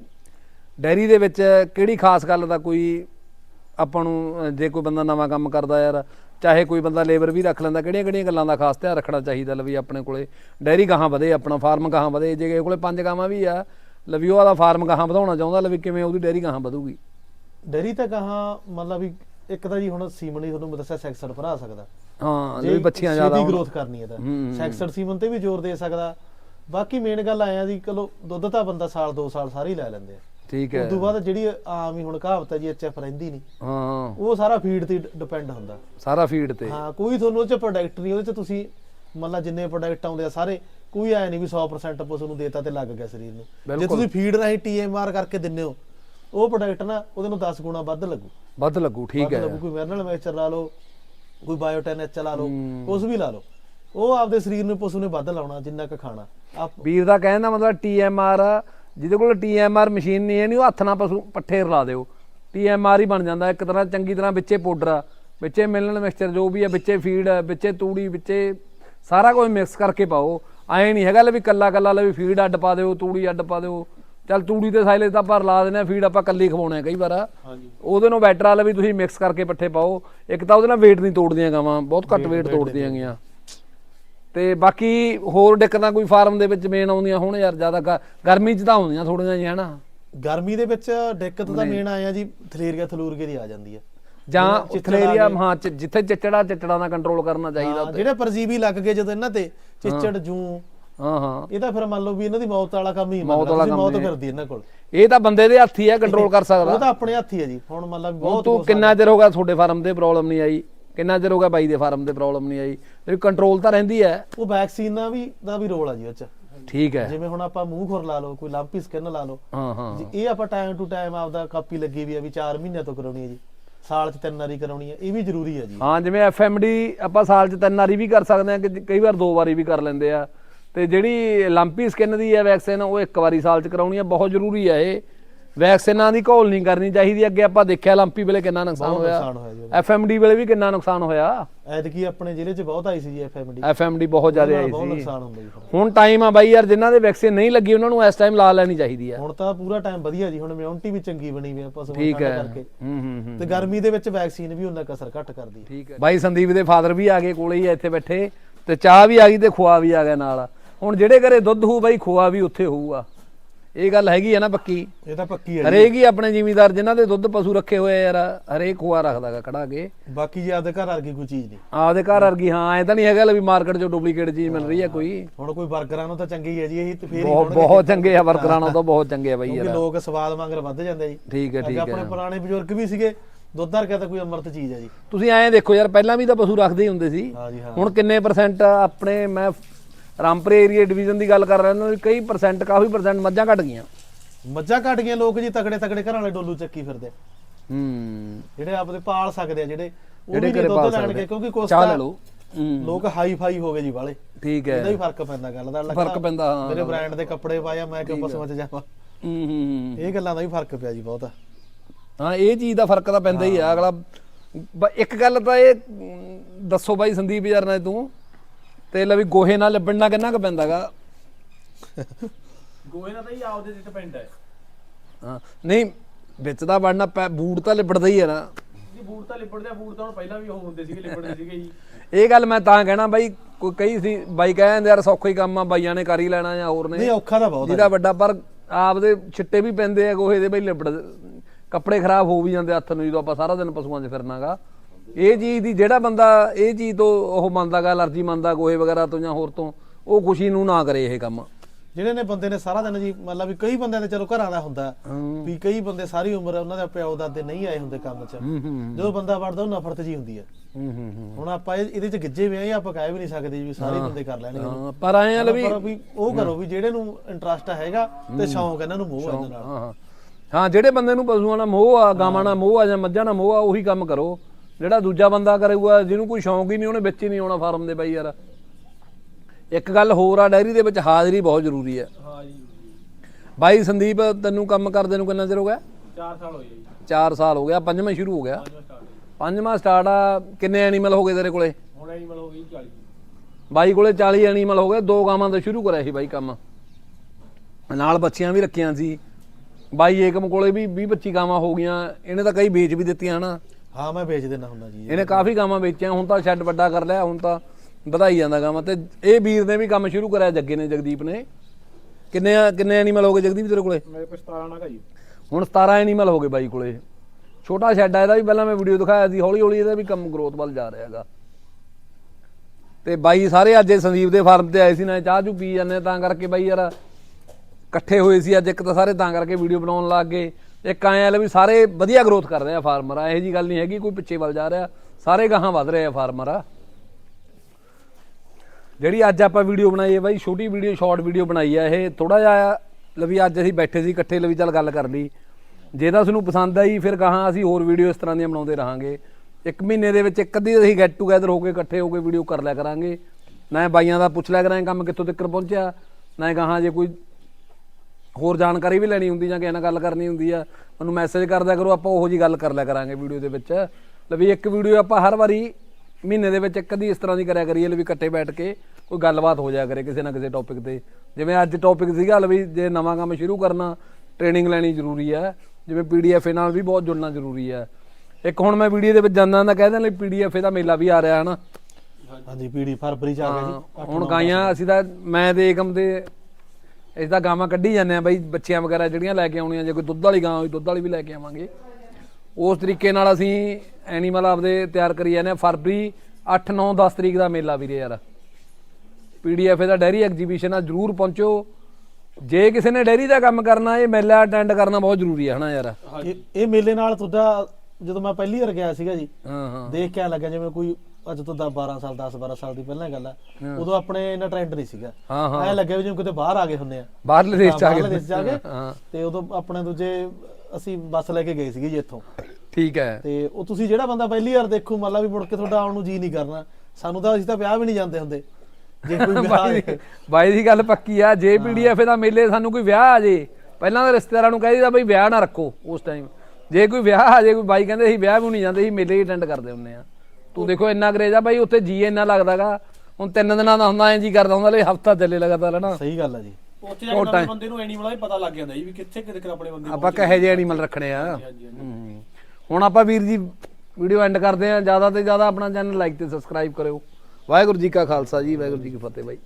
ਡੈਰੀ ਦੇ ਵਿੱਚ ਕਿਹੜੀ ਖਾਸ ਗੱਲ ਦਾ ਕੋਈ ਆਪਾਂ ਨੂੰ ਜੇ ਕੋਈ ਬੰਦਾ ਨਵਾਂ ਕੰਮ ਕਰਦਾ ਯਾਰ ਚਾਹੇ ਕੋਈ ਬੰਦਾ ਲੇਬਰ ਵੀ ਰੱਖ ਲੈਂਦਾ ਕਿਹੜੀਆਂ ਕਿਹੜੀਆਂ ਗੱਲਾਂ ਦਾ ਖਾਸ ਧਿਆਨ ਰੱਖਣਾ ਚਾਹੀਦਾ ਲਵੀ ਆਪਣੇ ਕੋਲੇ? ਡੈਰੀ ਗਾਹਾਂ ਵਧੇ ਆਪਣਾ ਫਾਰਮ ਗਾਹਾਂ ਵਧੇ ਜੇ ਕੋਲੇ ਪੰਜ ਗਾਵਾਂ ਵੀ ਆ ਲਵੀ ਉਹ ਆਦਾ ਫਾਰਮ ਗਾਹਾਂ ਵਧਾਉਣਾ ਚਾਹੁੰਦਾ ਲਵੀ ਕਿਵੇਂ ਉਹਦੀ ਡੈਰੀ ਗਾਹਾਂ ਵਧੂਗੀ? ਡੈਰੀ ਤਾਂ ਕਹਾ ਮਤਲਬ ਵੀ ਇੱਕ ਤਾਂ ਜੀ ਹੁਣ ਸੀਮਨ ਹੀ ਤੁਹਾਨੂੰ ਮੈਂ ਦੱਸਿਆ ਸੈਕਸਡ ਭਰਾ ਸਕਦਾ। ਹਾਂ ਲਵੀ ਬੱਚੀਆਂ ਜ਼ਿਆਦਾ ਦੀ ਹੋਣ। ਗਰੋਥ ਕਰਨੀ ਹੈ ਤਾਂ। ਸੈਕਸਡ ਸੀਮਨ ਤੇ ਵੀ ਜ਼ੋਰ ਦੇ ਸਕਦਾ। ਬਾਕੀ ਮੇਨ ਗੱਲ ਆਇਆ ਜੀ ਚਲੋ ਦੁੱਧ ਤਾਂ ਬੰਦਾ ਸਾਲ 2 ਸਾਲ ਸਾਰੇ ਹੀ ਲੈ ਲੈਂਦੇ ਆ। ਠੀਕ ਹੈ। ਉਸ ਤੋਂ ਬਾਅਦ ਜਿਹੜੀ ਆਮ ਹੀ ਹੁਣ ਕਹਾਵਤ ਹੈ ਜੀ ਐਚਐਫ ਰਹਿੰਦੀ ਨਹੀਂ। ਹਾਂ। ਉਹ ਸਾਰਾ ਫੀਡ ਤੇ ਡਿਪੈਂਡ ਹੁੰਦਾ। ਸਾਰਾ ਫੀਡ ਤੇ। ਹਾਂ ਕੋਈ ਤੁਹਾਨੂੰ ਉਹ ਚ ਪ੍ਰੋਡਕਟ ਨਹੀਂ ਉਹਦੇ ਚ ਤੁਸੀਂ ਮੰਨ ਲਾ ਜਿੰਨੇ ਪ੍ਰੋਡਕਟ ਆਉਂਦੇ ਆ ਸਾਰੇ ਕੋਈ ਆਇਆ ਨਹੀਂ ਵੀ 100% ਪਸ਼ੂ ਨੂੰ ਦੇਤਾ ਤੇ ਲੱਗ ਗਿਆ ਸਰੀਰ ਨੂੰ। ਜੇ। ਤੁਸੀਂ ਫੀਡ ਰਾਹੀਂ ਟੀਐਮਆਰ ਕਰਕੇ ਦਿੰਦੇ ਹੋ ਉਹ ਪ੍ਰੋਡਕਟ ਨਾ ਉਹਦੇ ਨੂੰ 10 ਗੁਣਾ ਵੱਧ ਲੱਗੂ। ਵੱਧ ਲੱਗੂ ਠੀਕ ਹੈ। ਲੱਗੂ ਕੋਈ ਮਿਨਰਲ ਮੈਚਰ ਲਾ ਲਓ ਕੋਈ ਬਾਇਓਟੈਨ ਐਚ ਲਾ ਲਓ। ਕੁਝ ਵੀ ਲਾ ਲਓ। ਉਹ ਆਪਦੇ ਸਰੀਰ ਨੂੰ ਪਸ਼ੂ ਨੇ ਵੱਧ ਲਾਉਣਾ ਜਿੰਨਾ ਕੁ ਖਾਣਾ। ਵੀਰ ਦਾ ਕਹਿਣ ਦਾ ਮਤਲਬ ਟੀਐਮਆਰ ਜਿਹਦੇ ਕੋਲ ਟੀਐਮਆਰ ਮਸ਼ੀਨ ਨਹੀਂ ਹੈ ਨਹੀਂ ਉਹ ਹੱਥ ਨਾਲ ਪਸ਼ੂ ਪੱਠੇ ਰਲਾ ਦਿਓ। ਟੀਐਮਆਰ ਹੀ ਬਣ ਜਾਂਦਾ ਇੱਕ ਤਰ੍ਹਾਂ ਚੰਗੀ ਤਰ੍ਹਾਂ ਵਿੱਚੇ ਪਾਊਡਰ ਆ ਵਿੱਚੇ ਮਿਲਣ ਮਿਕਸਚਰ ਜੋ ਵੀ ਹੈ ਵਿੱਚੇ ਫੀਡ ਹੈ ਵਿੱਚੇ ਤੂੜੀ ਵਿੱਚੇ ਸਾਰਾ ਕੁਝ ਮਿਕਸ ਕਰਕੇ ਪਾਓ। ਐਂ ਨਹੀਂ ਹੈਗਾ ਲੈ ਵੀ ਕੱਲਾ ਕੱਲਾ ਲੈ ਵੀ ਫੀਡ ਅੱਡ ਪਾ ਦਿਓ ਤੂੜੀ ਅੱਡ ਪਾ ਦਿਓ। ਚੱਲ ਤੂੜੀ ਤੇ ਸਾਇਲੇ ਤਾਂ ਆਪਾਂ ਰਲਾ ਦਿੰਦੇ ਆ ਫੀਡ ਆਪਾਂ ਕੱਲੀ ਖਵਾਉਣੇ ਆ ਕਈ ਵਾਰ। ਹਾਂਜੀ। ਉਹਦੇ ਨੂੰ ਬੈਟਰ ਆ ਲੈ ਵੀ ਤੁਸੀਂ ਮਿਕਸ ਕਰਕੇ ਪੱਠੇ ਪਾਓ। ਇੱਕ ਤਾਂ ਉਹਦੇ ਨਾਲ weight ਨਹੀਂ ਤੋੜਦੀਆਂ ਗਾਵਾਂ ਬਹੁਤ ਘੱਟ weight ਤੋੜਦੀਆਂ ਗੀਆਂ। ਤੇ ਬਾਕੀ ਹੋਰ ਦਿੱਕਤਾਂ ਕੋਈ ਫਾਰਮ ਦੇ ਵਿੱਚ ਮੇਨ ਆਉਂਦੀਆਂ ਹੁਣ ਯਾਰ ਜ਼ਿਆਦਾ ਗਰਮੀ 'ਚ ਤਾਂ ਆਉਂਦੀਆਂ ਥੋੜੀਆਂ ਜਿਹੀਆਂ ਹਨਾ? ਗਰਮੀ ਦੇ ਵਿੱਚ ਦਿੱਕਤ ਤਾਂ ਮੇਨ ਆਇਆ ਜੀ ਥਲੇਰੀਆ ਥਲੂਰਗੇ ਦੀ ਆ ਜਾਂਦੀ ਹੈ ਜਾਂ ਆ ਥਲੇਰੀਆ। ਹਾਂ ਜਿੱਥੇ ਚਿੱਚੜਾ ਚਿੱਚੜਾ ਦਾ ਕੰਟਰੋਲ ਕਰਨਾ ਚਾਹੀਦਾ ਜਿਹੜੇ ਪਰਜੀਵੀ ਲੱਗ ਗਏ ਜਦੋਂ ਇਹਨਾਂ ਤੇ ਚਿੱਚੜ ਜੂ। ਹਾਂ ਹਾਂ। ਇਹ ਤਾਂ ਫਿਰ ਮੰਨ ਲਓ ਵੀ ਇਹਨਾਂ ਦੀ ਮੌਤ ਵਾਲਾ ਕੰਮ ਹੀ ਮੌਤ ਵਾਲਾ ਕੰਮ ਮੌਤ। ਫਿਰਦੀ ਇਹਨਾਂ ਕੋਲ। ਇਹ ਤਾਂ ਬੰਦੇ ਦੇ ਹੱਥ ਹੀ ਆ ਕੰਟਰੋਲ ਕਰ ਉਹ ਸਕਦਾ ਤਾਂ ਆਪਣੇ ਹੱਥ ਹੀ ਹੈ ਜੀ। ਹੁਣ ਮੰਨ ਲਾ ਬਹੁਤ ਤੂੰ ਕਿੰਨਾ ਚਿਰ ਹੋ ਗਿਆ ਤੁਹਾਡੇ ਫਾਰਮ ਤੇ ਪ੍ਰੋਬਲਮ ਨਹੀਂ ਆਈ? ਕਿੰਨਾ ਚਿਰ ਹੋ ਗਿਆ ਬਾਈ ਦੇ ਫਾਰਮ ਤੇ ਪ੍ਰੋਬਲਮ ਨਹੀਂ ਆਈ? ਤੇ ਕੰਟਰੋਲ ਤਾਂ ਰਹਿੰਦੀ ਹੈ। ਉਹ ਵੈਕਸੀਨ ਦਾ ਵੀ ਦਾ ਵੀ ਰੋਲ ਆ ਜੀ ਚ ਠੀਕ ਹੈ। ਜਿਵੇਂ ਹੁਣ ਆਪਾਂ ਮੂੰਹ ਖੁਰ ਲਾ ਲਓ ਕੋਈ ਲੰਪੀ ਸਕਿਨ ਲਾ ਲਓ। ਹਾਂ ਹਾਂ ਜੀ ਇਹ ਆਪਾਂ ਟਾਈਮ ਟੂ ਟਾਈਮ ਆਪਦਾ ਕਾਪੀ ਲੱਗੀ ਵੀ ਆ ਵੀ 4 ਮਹੀਨਿਆਂ ਤੋਂ ਕਰਾਉਣੀ ਹੈ ਜੀ। ਸਾਲ ਚ ਤਿੰਨ ਵਾਰੀ ਕਰਾਉਣੀ ਹੈ ਇਹ ਵੀ ਜ਼ਰੂਰੀ ਹੈ ਜੀ। ਹਾਂ ਜਿਵੇਂ ਐਫਐਮਡੀ ਆਪਾਂ ਸਾਲ 'ਚ ਤਿੰਨ ਵਾਰੀ ਵੀ ਕਰ ਸਕਦੇ ਕਿ ਕਈ ਵਾਰ ਦੋ ਵਾਰੀ ਵੀ ਕਰ ਲੈਂਦੇ ਆ। ਤੇ ਜਿਹੜੀ ਲੰਪੀ ਸਕਿਨ ਦੀ ਹੈ ਵੈਕਸੀਨ ਉਹ ਇੱਕ ਵਾਰੀ ਸਾਲ 'ਚ ਕਰਾਉਣੀ ਹੈ ਬਹੁਤ ਜ਼ਰੂਰੀ ਹੈ ਇਹ। ਵੈਕਸੀਨਾਂ ਦੀ ਘੋਲ ਨਹੀਂ ਕਰਨੀ ਚਾਹੀਦੀ ਅੱਗੇ ਆਪਾਂ ਦੇਖਿਆ ਲੰਪੀ ਵੇਲੇ ਕਿੰਨਾ ਨੁਕਸਾਨ ਬਹੁਤ ਹੋਇਆ। ਨੁਕਸਾਨ ਹੋਇਆ ਜੀ ਐਫਐਮਡੀ ਵੇਲੇ ਵੀ ਕਿੰਨਾ ਨੁਕਸਾਨ ਹੋਇਆ। ਐਤਕੀ ਆਪਣੇ ਜ਼ਿਲ੍ਹੇ 'ਚ ਬਹੁਤ ਆਈ ਸੀ ਜੀ ਐਫਐਮਡੀ। ਐਫਐਮਡੀ ਬਹੁਤ ਜ਼ਿਆਦਾ ਆਈ ਬਹੁਤ ਸੀ। ਨੁਕਸਾਨ ਹੁੰਦਾ ਜੀ ਫਿਰ। ਹੁਣ ਟਾਈਮ ਆ ਬਾਈ ਯਾਰ ਜਿਨ੍ਹਾਂ ਦੇ ਵੈਕਸੀਨ ਨਹੀਂ ਲੱਗੀ ਉਹਨਾਂ ਨੂੰ ਇਸ ਟਾਈਮ ਲਾ ਲੈਣੀ ਚਾਹੀਦੀ ਆ। ਹੁਣ ਤਾਂ ਪੂਰਾ ਟਾਈਮ ਵਧੀਆ ਜੀ ਹੁਣ ਇਮਿਊਨਿਟੀ ਵੀ ਚੰਗੀ ਬਣੀ ਵੀ ਆ ਪਸ਼ੂਆਂ ਠੀਕ ਹੈ। ਕਰਕੇ। ਹੂੰ ਹੂੰ ਹੂੰ ਤੇ ਗਰਮੀ ਦੇ ਵਿੱਚ ਵੈਕਸੀਨ ਵੀ ਉਹਨਾਂ ਕਸਰ ਘੱਟ ਕਰਦੀ ਹੈ ਠੀਕ ਹੈ। ਬਾਈ ਸੰਦੀਪ ਦੇ ਫਾਦਰ ਵੀ ਆ ਗਏ ਕੋਲੇ ਹੀ ਆ ਇੱਥੇ ਬੈਠੇ। ਤੇ ਚਾਹ ਵੀ ਆ ਗਈ ਤੇ ਖੋਆ ਵੀ ਆ ਗਿਆ ਨਾਲ। ਹੁਣ ਜਿਹੜੇ ਘਰੇ ਦੁੱਧ ਹੋਊ ਬਾਈ ਖੋਆ ਵੀ ਉੱਥੇ ਹੋਊਗਾ। ਇਹ ਗੱਲ ਹੈਗੀ ਆ ਨਾ ਪੱਕੀ। ਇਹ ਤਾਂ ਪੱਕੀ ਹੈ ਹਰੇਕ ਹੀ ਆਪਣੇ ਜ਼ਿਮੀਦਾਰ ਜਿਨ੍ਹਾਂ ਦੇ ਦੁੱਧ ਪਸ਼ੂ ਰੱਖੇ ਹੋਏ ਆ ਯਾਰ ਹਰੇਕ ਖੋਆ ਰੱਖਦਾਗਾ ਕਢਾ ਕੇ। ਬਾਕੀ ਜੀ ਆਪਦੇ ਘਰ ਵਰਗੀ ਕੋਈ ਚੀਜ਼ ਨਹੀਂ। ਆਪਦੇ ਘਰ ਵਰਗੀ ਹਾਂ ਐ ਤਾਂ ਨਹੀਂ ਹੈਗਾ ਲੈ ਵੀ ਮਾਰਕੀਟ 'ਚੋਂ ਡੁਪਲੀਕੇਟ ਚੀਜ਼ ਮਿਲ ਰਹੀ ਹੈ ਕੋਈ। ਹੁਣ ਕੋਈ ਬਰਗਰਾਂ ਨੂੰ ਤਾਂ ਚੰਗੀ ਹੈ ਜੀ ਇਹ ਤੇ ਫੇਰ ਹੀ ਬਹੁਤ। ਬਹੁਤ ਚੰਗੇ ਆ ਵਰਕਰਾਂ ਨਾਲ ਤਾਂ ਬਹੁਤ ਚੰਗੇ ਆ ਬਾਈ ਯਾਰ। ਲੋਕ ਸਵਾਦ ਮੰਗਰ ਵੱਧ ਜਾਂਦੇ ਜੀ। ਠੀਕ ਹੈ ਠੀਕ ਆਪਣੇ ਹੈ ਪੁਰਾਣੇ ਬਜ਼ੁਰਗ ਵੀ ਸੀਗੇ ਦੁੱਧ ਵਰਗਾ ਤਾਂ ਕੋਈ ਅੰਮ੍ਰਿਤ ਚੀਜ਼ ਹੈ ਜੀ। ਤੁਸੀਂ ਐਂ ਦੇਖੋ ਯਾਰ ਪਹਿਲਾਂ ਵੀ ਤਾਂ ਪਸ਼ੂ ਰੱਖਦੇ ਹੀ ਹੁੰਦੇ ਸੀ। ਹਾਂ ਜੀ ਹਾਂ। ਹੁਣ ਕਿੰਨੇ ਪਰਸੈਂਟ ਆਪਣੇ ਮੈਂ ਰਾਮਪੁਰੇ ਏਰੀਆ ਡਿਵੀਜ਼ਨ ਦੀ ਗੱਲ ਕਰ ਰਿਹਾ ਹਾਂ ਕਈ ਪਰਸੈਂਟ ਕਾਫੀ ਪਰਸੈਂਟ ਮੱਝਾਂ ਘਟ ਗਈਆਂ। ਮੱਝਾਂ ਘਟ ਗਈਆਂ ਲੋਕ ਜੀ ਤਕੜੇ ਤਕੜੇ ਘਰਾਂ ਵਾਲੇ ਡੋਲੂ ਚੱਕੀ ਫਿਰਦੇ। ਹੂੰ। ਜਿਹੜੇ ਆਪਦੇ ਪਾਲ ਸਕਦੇ ਆ ਜਿਹੜੇ ਉਹ ਵੀ ਨਹੀਂ ਦੁੱਧ ਲੈਣਗੇ ਸਕਦੇ। ਕਿਉਂਕਿ ਕੁਛ ਚਾਹ ਲਓ। ਹੂੰ। ਲੋਕ ਹਾਈ ਫਾਈ ਹੋ ਗਏ ਜੀ ਵਾਲੇ। ਠੀਕ ਇਹਦਾ ਹੈ ਫ਼ਰਕ ਪੈਂਦਾ ਗੱਲ ਦਾ ਫ਼ਰਕ ਪੈਂਦਾ ਹਾਂ। ਮੇਰੇ ਬ੍ਰਾਂਡ ਦੇ ਕੱਪੜੇ ਪਾਇਆ ਮੈਂ ਕਿਉਂ ਪਸ਼ੂਆਂ 'ਚ ਜਾਵਾਂ? ਹੂੰ ਹੂੰ ਹੂੰ। ਇਹ ਗੱਲਾਂ ਦਾ ਵੀ ਫ਼ਰਕ ਪਿਆ ਜੀ ਬਹੁਤ। ਹਾਂ ਇਹ ਚੀਜ਼ ਦਾ ਫ਼ਰਕ ਤਾਂ ਪੈਂਦਾ ਹੀ ਆ। ਅਗਲਾ ਇੱਕ ਗੱਲ ਤਾਂ ਇਹ ਦੱਸੋ ਬਾਈ ਸੰਦੀਪ ਯਾਰ ਨਾ ਤੂੰ। ਤੇ ਲੈ ਵੀ ਗੋਹੇ ਨਾਲ ਲੱਭਣਾ ਕਿੰਨਾ ਕੁ ਪੈਂਦਾਗਾ? ਗੋਹੇ ਨਾਲ ਤਾਂ ਹੀ ਆਪਦੇ ਤੇ ਡਿਪੈਂਡ ਹੈ। ਹਾਂ ਨਹੀਂ ਵਿੱਚ ਦਾ ਵੜਨਾ ਪੈ- ਬੂਟ ਤਾਂ ਲਿਬੜਦਾ ਹੀ ਹੈ ਨਾ। ਜੀ ਬੂਟ ਤਾਂ ਲਿਬੜਦੇ ਆ ਬੂਟ ਤਾਂ ਹੁਣ ਪਹਿਲਾਂ ਵੀ ਉਹ ਹੁੰਦੇ ਸੀਗੇ ਲਿਬੜਦੇ ਸੀਗੇ ਜੀ। ਇਹ ਗੱਲ ਮੈਂ ਤਾਂ ਕਹਿਣਾ ਬਾਈ ਕੋਈ ਕਈ ਸੀ ਬਾਈ ਕਹਿੰਦੇ ਯਾਰ ਸੌਖਾ ਹੀ ਕੰਮ ਆ ਬਾਈਆਂ ਨੇ ਕਰ ਹੀ ਲੈਣਾ ਜਾਂ ਹੋਰ ਨੇ। ਨਹੀਂ ਔਖਾ ਤਾਂ ਬਹੁਤ ਹੈ ਜਿਹਦਾ ਵੱਡਾ ਪਰ ਆਪਦੇ ਛਿੱਟੇ ਵੀ ਪੈਂਦੇ ਆ ਗੋਹੇ ਦੇ ਬਈ ਲਿਬੜ ਕੱਪੜੇ ਖਰਾਬ ਹੋ ਵੀ ਜਾਂਦੇ ਹੱਥ ਨੂੰ ਜਦੋਂ ਆਪਾਂ ਸਾਰਾ ਦਿਨ ਪਸ਼ੂਆਂ 'ਚ ਫਿਰਨਾਗਾ। ਇਹ ਚੀਜ਼ ਦੀ ਜਿਹੜਾ ਬੰਦਾ ਇਹ ਚੀਜ਼ ਤੋਂ ਉਹ ਮੰਨਦਾਗਾ ਅਲਰਜੀ ਮੰਨਦਾ ਗੋਹੇ ਵਗੈਰਾ ਤੋਂ ਜਾਂ ਹੋਰ ਤੋਂ ਉਹ ਖੁਸ਼ੀ ਨੂੰ ਨਾ ਕਰੇ ਇਹ ਕੰਮ। ਜਿਹੜੇ ਨੇ ਬੰਦੇ ਨੇ ਸਾਰਾ ਦਿਨ ਜੀ ਮਤਲਬ ਵੀ ਕਈ ਬੰਦਿਆਂ ਦੇ ਚਲੋ ਘਰਾਂ ਦਾ ਹੁੰਦਾ ਵੀ ਕਈ ਬੰਦੇ ਸਾਰੀ ਉਮਰ ਉਹਨਾਂ ਦੇ ਪਿਓ ਦਾਦੇ ਨਹੀਂ ਆਏ ਹੁੰਦੇ ਕੰਮ 'ਚ। ਜਦੋਂ ਬੰਦਾ ਵੜਦਾ ਉਹ ਨਫ਼ਰਤ ਜੀ ਹੁੰਦੀ ਹੈ ਹੁਣ ਆਪਾਂ ਇਹ- ਇਹਦੇ 'ਚ ਗਿੱਜੇ ਹੋਏ ਆ ਆਪਾਂ ਕਹਿ ਵੀ ਨਹੀਂ ਸਕਦੇ ਵੀ ਸਾਰੇ ਬੰਦੇ ਕਰ ਲੈਣਗੇ। ਪਰ ਆਏ ਆ ਵੀ ਵੀ ਉਹ ਕਰੋ ਵੀ ਜਿਹੜੇ ਨੂੰ ਇੰਟਰਸਟ ਹੈਗਾ ਤੇ ਸ਼ੌਂਕ ਇਹਨਾਂ ਨੂੰ ਮੋਹ ਇਹਨਾਂ ਨਾਲ। ਹਾਂ ਹਾਂ। ਹਾਂ ਜਿਹੜੇ ਬੰਦੇ ਨੂੰ ਪਸ਼ੂਆਂ ਨਾਲ ਮੋਹ ਆ ਗਾਵਾਂ ਨਾਲ ਮੋਹ ਆ ਜਾਂ ਮੱਝਾਂ ਨਾਲ ਮੋਹ ਆ ਉਹੀ ਕੰਮ ਕਰੋ। ਜਿਹੜਾ ਦੂਜਾ ਬੰਦਾ ਕਰੇਗਾ ਜਿਹਨੂੰ ਕੋਈ ਸ਼ੌਂਕ ਹੀ ਨਹੀਂ ਉਹਨੇ ਵਿੱਚ ਹੀ ਨਹੀਂ ਆਉਣਾ ਫਾਰਮ ਦੇ ਬਾਈ ਯਾਰ। ਇੱਕ ਗੱਲ ਹੋਰ ਆ ਡਾਇਰੀ ਦੇ ਵਿੱਚ ਹਾਜ਼ਰੀ ਬਹੁਤ ਜ਼ਰੂਰੀ ਹੈ। ਹਾਂ ਜੀ ਬਾਈ ਸੰਦੀਪ ਤੈਨੂੰ ਕੰਮ ਕਰਦੇ ਨੂੰ ਕਿੰਨਾ ਚਿਰ ਹੋ ਗਿਆ? 4 ਸਾਲ ਹੋਏ ਜੀ। 4 ਸਾਲ ਹੋ ਗਿਆ ਪੰਜਵਾਂ ਸ਼ੁਰੂ ਹੋ ਗਿਆ। ਪੰਜਵਾਂ ਸਟਾਰਟ ਆ ਕਿੰਨੇ ਐਨੀਮਲ ਹੋ ਗਏ ਤੇਰੇ ਕੋਲੇ? ਹੁਣ ਐਨੀਮਲ ਹੋ ਗਈ 40 ਬਾਈ ਕੋਲੇ 40 ਐਨੀਮਲ ਹੋ ਗਏ ਦੋ ਗਾਵਾਂ ਤੋਂ ਸ਼ੁਰੂ ਕਰਿਆ ਸੀ ਬਾਈ ਕੰਮ। ਨਾਲ ਬੱਚੀਆਂ ਵੀ ਰੱਖੀਆਂ ਸੀ। ਬਾਈ ਏਕਮ ਕੋਲੇ ਵੀ 20 25 ਗਾਵਾਂ ਹੋ ਗਈਆਂ ਇਹਨੇ ਤਾਂ ਕਈ ਵੇਚ ਵੀ ਦਿੱਤੀਆਂ ਹਨਾ। ਹਾਂ ਮੈਂ ਵੇਚ ਦੇਣਾ ਹੁੰਦਾ ਜੀ। ਇਹਨੇ ਕਾਫੀ ਗਾਵਾਂ ਵੇਚੀਆਂ ਹੁਣ ਤਾਂ ਸ਼ੈੱਡ ਵੱਡਾ ਕਰ ਲਿਆ ਹੁਣ ਤਾਂ ਵਧਾਈ ਜਾਂਦਾ ਗਾਵਾਂ ਤੇ। ਇਹ ਵੀਰ ਨੇ ਵੀ ਕੰਮ ਸ਼ੁਰੂ ਕਰਿਆ ਜੱਗੇ ਨੇ ਜਗਦੀਪ ਨੇ। ਕਿੰਨੇ ਕਿੰਨੇ ਐਨੀਮਲ ਹੋ ਗਏ ਜਗਦੀਪ ਤੇਰੇ ਕੋਲੇ? ਮੇਰੇ ਕੋਲ 17 ਨਾ ਜੀ। ਹੁਣ 17 ਐਨੀਮਲ ਹੋ ਗਏ ਬਾਈ ਕੋਲੇ। ਛੋਟਾ ਸ਼ੈੱਡ ਆ ਇਹਦਾ ਵੀ ਪਹਿਲਾਂ ਮੈਂ ਵੀਡੀਓ ਦਿਖਾਇਆ ਸੀ। ਹੌਲੀ ਹੌਲੀ ਇਹਦਾ ਵੀ ਕੰਮ ਗਰੋਥ ਵੱਲ ਜਾ ਰਿਹਾ ਹੈਗਾ। ਤੇ ਬਾਈ ਸਾਰੇ ਅੱਜ ਇਹ ਸੰਦੀਪ ਦੇ ਫਾਰਮ ਤੇ ਆਏ ਸੀ ਨਾ ਚਾਹ ਚੂ ਪੀ ਜਾਂਦੇ ਤਾਂ ਕਰਕੇ ਬਾਈ ਯਾਰ ਇਕੱਠੇ ਹੋਏ ਸੀ ਅੱਜ। ਇੱਕ ਤਾਂ ਸਾਰੇ ਤਾਂ ਕਰਕੇ ਵੀਡੀਓ ਬਣਾਉਣ ਲੱਗ ਗਏ। ਇੱਕ ਆਏ ਆ ਵੀ ਸਾਰੇ ਵਧੀਆ ਗਰੋਥ ਕਰ ਰਹੇ ਆ ਫਾਰਮਰ ਆ, ਇਹੋ ਜੀ ਗੱਲ ਨਹੀਂ ਹੈਗੀ, ਕੋਈ ਪਿੱਛੇ ਵੱਲ ਜਾ ਰਿਹਾ। ਸਾਰੇ ਗਾਹਾਂ ਵੱਧ ਰਹੇ ਆ ਫਾਰਮਰ ਆ। ਜਿਹੜੀ ਅੱਜ ਆਪਾਂ ਵੀਡੀਓ ਬਣਾਈ ਹੈ ਬਾਈ, ਛੋਟੀ ਵੀਡੀਓ ਸ਼ਾਰਟ ਵੀਡੀਓ ਬਣਾਈ ਆ ਇਹ। ਥੋੜਾ ਜਿਹਾ ਲਵੀ ਅੱਜ ਅਸੀਂ ਬੈਠੇ ਸੀ ਇਕੱਠੇ ਲਵੀ ਚੱਲ ਗੱਲ ਕਰ ਲਈ। ਜੇ ਤਾਂ ਤੁਹਾਨੂੰ ਪਸੰਦ ਆਈ, ਫਿਰ ਕਹਾਂ ਅਸੀਂ ਹੋਰ ਵੀਡੀਓ ਇਸ ਤਰ੍ਹਾਂ ਦੀਆਂ ਬਣਾਉਂਦੇ ਰਹਾਂਗੇ। ਇੱਕ ਮਹੀਨੇ ਦੇ ਵਿੱਚ ਇੱਕ ਅੱਧੀ ਅਸੀਂ ਗੈਟ ਟੂਗੇਦਰ ਹੋ ਕੇ ਇਕੱਠੇ ਹੋ ਕੇ ਵੀਡੀਓ ਕਰ ਲਿਆ ਕਰਾਂਗੇ। ਨਾ ਬਾਈਆਂ ਦਾ ਪੁੱਛ ਲਿਆ ਕਰਾਂਗੇ ਕੰਮ ਕਿੱਥੋਂ ਤੱਕ ਪਹੁੰਚਿਆ, ਨਾ ਕਹਾਂ ਜੇ ਕੋਈ ਹੋਰ ਜਾਣਕਾਰੀ ਵੀ ਲੈਣੀ ਹੁੰਦੀ ਜਾਂ ਕਿਸੇ ਨਾਲ ਗੱਲ ਕਰਨੀ ਹੁੰਦੀ ਆ ਉਹਨੂੰ ਮੈਸੇਜ ਕਰਦਿਆ ਕਰੋ ਆਪਾਂ ਉਹੋ ਜੀ ਗੱਲ ਕਰ ਲਿਆ ਕਰਾਂਗੇ ਵੀਡੀਓ ਦੇ ਵਿੱਚ। ਲਵੀ ਇੱਕ ਵੀਡੀਓ ਆਪਾਂ ਹਰ ਵਾਰੀ ਮਹੀਨੇ ਦੇ ਵਿੱਚ ਇੱਕ ਅੱਧੀ ਇਸ ਤਰ੍ਹਾਂ ਦੀ ਕਰਿਆ ਕਰੀਏ ਲਵੀ ਇਕੱਠੇ ਬੈਠ ਕੇ ਕੋਈ ਗੱਲਬਾਤ ਹੋ ਜਾਇਆ ਕਰੇ ਕਿਸੇ ਨਾ ਕਿਸੇ ਟੌਪਿਕ ਤੇ। ਜਿਵੇਂ ਅੱਜ ਟੌਪਿਕ ਸੀਗਾ ਲਵੀ ਜੇ ਨਵਾਂ ਕੰਮ ਸ਼ੁਰੂ ਕਰਨਾ ਟ੍ਰੇਨਿੰਗ ਲੈਣੀ ਜ਼ਰੂਰੀ ਹੈ ਜਿਵੇਂ ਪੀਡੀਐਫ ਨਾਲ ਵੀ ਬਹੁਤ ਜੁੜਨਾ ਜ਼ਰੂਰੀ ਹੈ ਇੱਕ ਹੁਣ ਮੈਂ ਵੀਡੀਓ ਦੇ ਵਿੱਚ ਜਾਂਦਾ ਤਾਂ ਕਹਿੰਦੇ ਲਈ ਪੀਡੀਐਫ ਦਾ ਮੇਲਾ ਵੀ ਆ ਰਿਹਾ ਹਨਾ? ਹਾਂਜੀ ਪੀੜੀ ਫਰਵਰੀ ਚ ਆ ਗਿਆ ਜੀ ਹਾਂ, ਹੁਣ ਗਾਈਆਂ ਅਸੀਂ ਤਾਂ ਮੈਂ ਤੇ ਏਕਮ ਦੇ ਇਸ ਦਾ ਗਾਵਾਂ ਕੱਢੀ ਜਾਂਦੇ ਆ ਬਾਈ ਬੱਚਿਆਂ ਵਗੈਰਾ ਜਿਹੜੀਆਂ ਲੈ ਕੇ ਆਉਣੀਆਂ ਜੇ ਕੋਈ ਦੁੱਧ ਵਾਲੀ ਗਾਂ ਹੋਈ ਦੁੱਧ ਵਾਲੀ ਵੀ ਲੈ ਕੇ ਆਵਾਂਗੇ। ਉਸ ਤਰੀਕੇ ਨਾਲ ਅਸੀਂ ਐਨੀਮਲ ਆਪਦੇ ਤਿਆਰ ਕਰੀ ਜਾਂਦੇ ਆ। ਫਰਵਰੀ 8 9 10 ਤਰੀਕ ਦਾ ਮੇਲਾ ਵੀਰੇ ਯਾਰ। ਪੀਡੀਐਫ ਦਾ ਡੈਰੀ ਐਗਜੀਬਿਸ਼ਨ ਆ ਜਰੂਰ ਪਹੁੰਚੋ। ਜੇ ਕਿਸੇ ਨੇ ਡੈਰੀ ਦਾ ਕੰਮ ਕਰਨਾ ਇਹ ਮੇਲਾ ਅਟੈਂਡ ਕਰਨਾ ਬਹੁਤ ਜ਼ਰੂਰੀ ਹੈ ਹਨਾ ਯਾਰ? ਇਹ ਇਹ ਮੇਲੇ ਨਾਲ ਤੁਹਾਡਾ ਜਦੋਂ ਮੈਂ ਪਹਿਲੀ ਵਾਰ ਗਿਆ ਸੀਗਾ ਜੀ ਹਾਂ ਹਾਂ। ਦੇਖ ਕੇ ਐਂ ਲੱਗਿਆ ਜਿਵੇਂ ਕੋਈ ਅੱਜ ਤੋਂ 10 12 ਸਾਲ 10 12 ਸਾਲ ਦੀ ਪਹਿਲਾਂ ਗੱਲ ਆ ਉਦੋਂ ਆਪਣੇ ਇੰਨਾ ਟ੍ਰੈਂਡ ਨਹੀਂ ਸੀਗਾ। ਹਾਂ ਹਾਂ। ਐ ਲੱਗਿਆ ਵੀ ਜਿਵੇਂ ਕਿਤੇ ਬਾਹਰ ਆ ਗਏ ਹੁੰਨੇ ਆ। ਬਾਹਰਲੇ ਦੇਸ਼ ਚ ਆ ਬਾਹਰਲੇ ਦੇਸ਼ ਚ ਆ ਗਏ। ਗਏ ਤੇ ਉਦੋਂ ਆਪਣੇ ਦੂਜੇ ਅਸੀਂ ਬੱਸ ਲੈ ਕੇ ਗਏ ਸੀਗੇ ਜੀ ਇੱਥੋਂ। ਠੀਕ ਹੈ। ਤੇ ਉਹ ਤੁਸੀਂ ਜਿਹੜਾ ਬੰਦਾ ਪਹਿਲੀ ਵਾਰ ਦੇਖੂ ਮੰਨ ਲਾ ਵੀ ਮੁੜ ਕੇ ਤੁਹਾਡਾ ਆਉਣ ਨੂੰ ਜੀ ਨਹੀਂ ਕਰਨਾ ਸਾਨੂੰ ਤਾਂ ਅਸੀਂ ਤਾਂ ਵਿਆਹ ਵੀ ਨਹੀਂ ਜਾਂਦੇ ਹੁੰਦੇ। ਜੇ ਕੋਈ ਵਿਆਹ ਬਾਈ ਦੀ- ਬਾਈ ਦੀ ਗੱਲ ਪੱਕੀ ਆ ਜੇ ਪੀਡੀਐਫ ਦਾ ਮੇਲੇ ਸਾਨੂੰ ਕੋਈ ਵਿਆਹ ਆ ਜੇ ਪਹਿਲਾਂ ਤਾਂ ਰਿਸ਼ਤੇਦਾਰਾਂ ਨੂੰ ਕਹਿ ਦਿੱਤਾ ਬਈ ਵਿਆਹ ਨਾ ਰੱਖੋ ਉਸ ਟਾਈਮ ਜੇ ਕੋਈ ਵਿਆਹ ਆ ਜੇ ਕੋਈ ਬਾਈ ਕਹਿੰਦੇ ਸੀ ਵਿਆਹ ਵੀ ਨਹੀਂ ਜਾਂਦੇ ਸੀ ਮੇਲੇ ਹੀ ਅਟੈਂਡ ਕਰਦੇ ਹੁੰਨੇ ਆ। ਤੂੰ ਦੇਖੋ ਇੰਨਾ ਕਰੇਜ ਆ ਬਾਈ ਉੱਥੇ ਜੀ ਇੰਨਾ ਲੱਗਦਾਗਾ। ਹੁਣ ਤਿੰਨ ਦਿਨਾਂ ਦਾ ਹੁੰਦਾ ਐ ਜੀ ਕਰਦਾ ਹੁੰਦਾ ਲੈ ਹਫਤਾ ਚੱਲੇ ਲਗਾਤਾਰ ਹਨਾ? ਸਹੀ ਗੱਲ ਆ ਜੀ। ਉੱਥੇ ਜਾ ਕੇ ਬੰਦੇ ਨੂੰ ਐਨੀਮਲ ਦਾ ਹੀ ਪਤਾ ਲੱਗ ਜਾਂਦਾ ਜੀ ਵੀ ਕਿੱਥੇ ਕਿਤੇ ਆਪਣੇ ਬੰਦੇ ਆਪਾਂ ਕਹੇ ਜਿਹੇ ਐਨੀਮਲ ਰੱਖਣੇ ਆ। ਹੂੰ। ਹੁਣ ਆਪਾਂ ਵੀਰ ਜੀ ਵੀਡੀਓ ਐਂਡ ਕਰਦੇ ਆ। ਜ਼ਿਆਦਾ ਤੇ ਜ਼ਿਆਦਾ ਆਪਣਾ ਚੈਨਲ ਲਾਈਕ ਤੇ ਸਬਸਕ੍ਰਾਈਬ ਕਰਿਓ। ਵਾਹਿਗੁਰੂ ਜੀ ਕਾ ਖਾਲਸਾ ਜੀ ਵਾਹਿਗੁਰੂ ਜੀ ਕੀ ਫਤਿਹ ਬਾਈ।